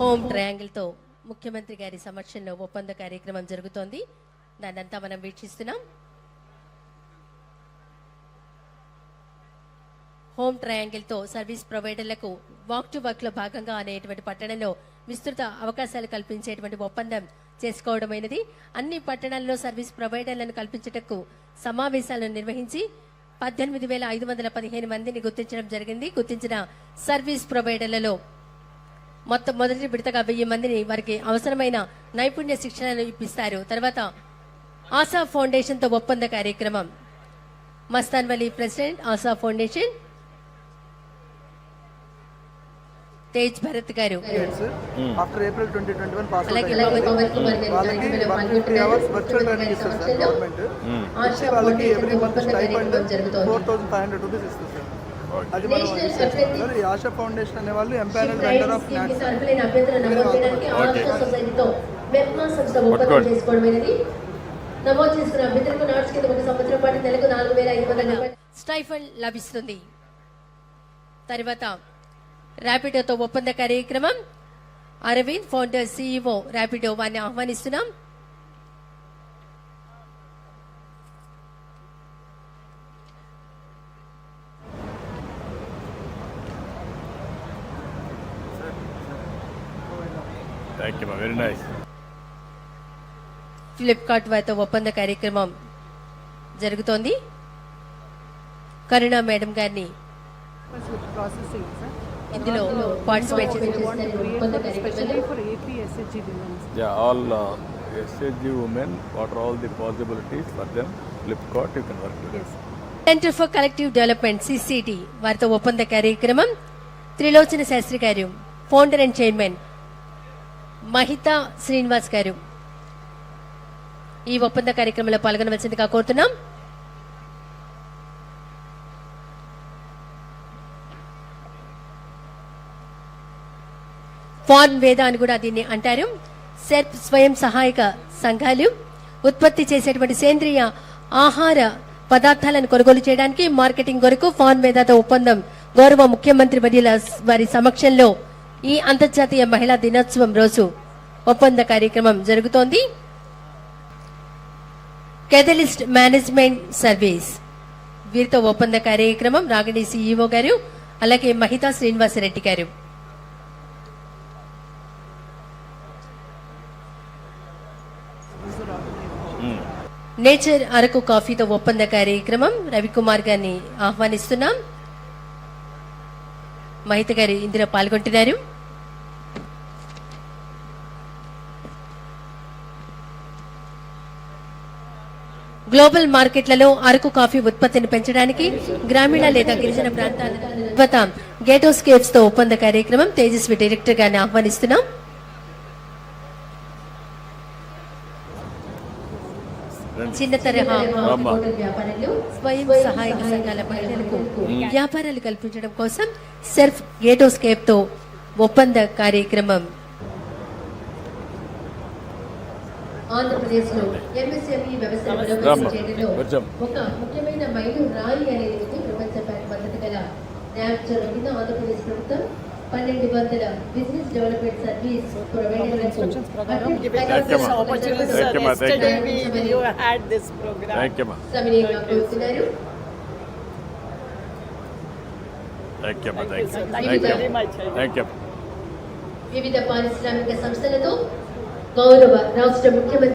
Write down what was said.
Home ట్రయాంగిల్తో ముఖ్యమంత్రి గారి సమక్షంలో ఒప్పంద కార్యక్రమం జరుగుతోంది. దాన్నంతా మనం వీక్షిస్తున్నాం. హోమ్ ట్రయాంగిల్తో సర్వీస్ ప్రొవైడర్లకు వాక్ టు వర్క్లో భాగంగా అనేటువంటి పట్టణంలో విస్తృత అవకాశాలు కల్పించేటువంటి ఒప్పందం చేసుకోవడమైనది. అన్ని పట్టణాల్లో సర్వీస్ ప్రొవైడర్లను కల్పించుటకు సమావేశాలను నిర్వహించి పద్దెనిమిది వేల ఐదు వందల పదిహేను మందిని గుర్తించడం జరిగింది. గుర్తించిన సర్వీస్ ప్రొవైడర్లలో మొత్తం మొదటి విడతగా వెయ్యి మందిని వారికి అవసరమైన నైపుణ్య శిక్షణను ఇప్పిస్తారు. తర్వాత ఆశా ఫౌండేషన్తో ఒప్పంద కార్యక్రమం. మస్తాన్ వలీ ప్రెసిడెంట్ ఆశా ఫౌండేషన్ తేజ్ భరత్ గారు. After April twenty twenty one pass అలాగే అలాగే పవన్ కుమార్ గారు వాళ్ళకి one fifty hours virtual training ఇస్తారు సార్ గవర్నమెంట్ ఇచ్చి వాళ్ళకి every month stipend four thousand five hundred rupees ఇస్తారు సార్ అది మనం ఈ ఆశా ఫౌండేషన్ అనే వాళ్ళు ఎంపానల్ వెండర్ ఆఫ్ స్టైఫండ్ లభిస్తుంది. తర్వాత ర్యాపిడోతో ఒప్పంద కార్యక్రమం. అరవింద్ ఫౌండర్ సిఇఓ ర్యాపిడో వారిని ఆహ్వానిస్తున్నాం. Thank you very nice Flipkart వారితో ఒప్పంద కార్యక్రమం జరుగుతోంది. కరుణా మేడం గారిని. ఇందులో participate all SHG women what are all the possibilities for them Flipkart you can work Yes. Centre for collective development CCT వారితో ఒప్పంద కార్యక్రమం. త్రిలోచన శాస్త్రి గారు founder and chairman Mahita Srinivas గారు. ఈ ఒప్పంద కార్యక్రమంలో పాల్గొనవలసిందిగా కోరుతున్నాం. ఫార్మ్ వేద అని కూడా దీన్ని అంటారు. సెల్ఫ్ స్వయం సహాయక సంఘాలు ఉత్పత్తి చేసేటువంటి సేంద్రియ ఆహార పదార్థాలను కొనుగోలు చేయడానికి మార్కెటింగ్ కొరకు ఫార్మ్ వేదాతో ఒప్పందం గౌరవ ముఖ్యమంత్రి వర్యుల వారి సమక్షంలో ఈ అంతర్జాతీయ మహిళా దినోత్సవం రోజు ఒప్పంద కార్యక్రమం జరుగుతోంది. కెథలిస్ట్ మేనేజ్మెంట్ సర్వీస్ వీరితో ఒప్పంద కార్యక్రమం రాగడి సిఇఓ గారు అలాగే మహితా శ్రీనివాసరెడ్డి గారు. నేచర్ అరకు కాఫీతో ఒప్పంద కార్యక్రమం రవికుమార్ గారిని ఆహ్వానిస్తున్నాం. మహిత గారు ఇందులో పాల్గొంటున్నారు. గ్లోబల్ మార్కెట్లలో అరకు కాఫీ ఉత్పత్తిని పెంచడానికి గ్రామీణ లేదా గిరిజన ప్రాంతాల యువత తో ఒప్పంద కార్యక్రమం తేజస్వి డైరెక్టర్ గారిని ఆహ్వానిస్తున్నాం. చిన్న తరహా స్వయం సహాయక సంఘాల మహిళలకు వ్యాపారాలు కల్పించడం కోసం సెల్ఫ్ గేటోస్కేప్తో ఒప్పంద కార్యక్రమం ఆంధ్రప్రదేశ్లో ఎంఎస్ఎంఈ రామ్మా. చేయడంలో. ఒక ముఖ్యమైన మైలు రాయి అనేది ఉంది. ప్రపంచ బ్యాంక్ మద్దతు గల న్యాప్చర్ కింద ఆంధ్రప్రదేశ్ ప్రభుత్వం పన్నెండు వందల బిజినెస్ డెవలప్మెంట్ సర్వీస్ ప్రొవైడర్లకు యూ వివిధ పారిశ్రామిక సంస్థలతో గౌరవ రాష్ట్ర ముఖ్యమంత్రి